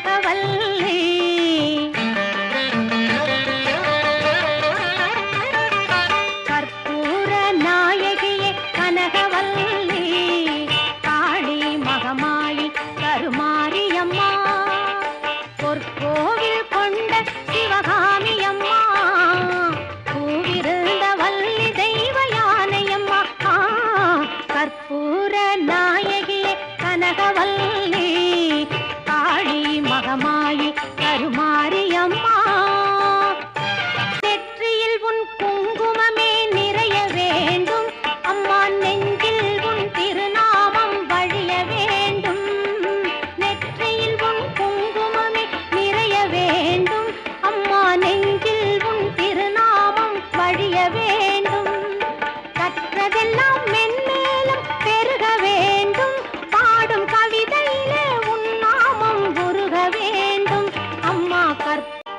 அழகவல்லே கற்பூர நாயகியே கனகவல்லே. காளி மகமாயி கருமாரியம்மா. பொற்கோவில் கொண்ட சிவகாமி அம்மா பூவிருந்த வல்லி தெய்வ யானையம்மா. கற்பூர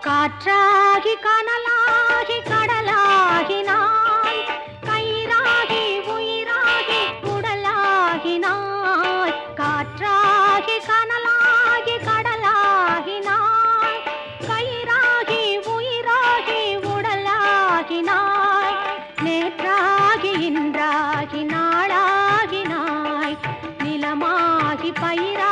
காற்றாகி கனலாகி கடலாகி நான் கயிறாகி உயிராகி உடலாகி நான் காற்றாகி கனலாகி கடலாகி நான் கயிறாகி உயிராகி உடலாகி நாய் நேற்றாகி இன்றாகி நாளாகி நிலமாகி பயிராகி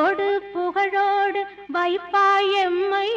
புகழோடு புகழோடு வைப்பாயம்மை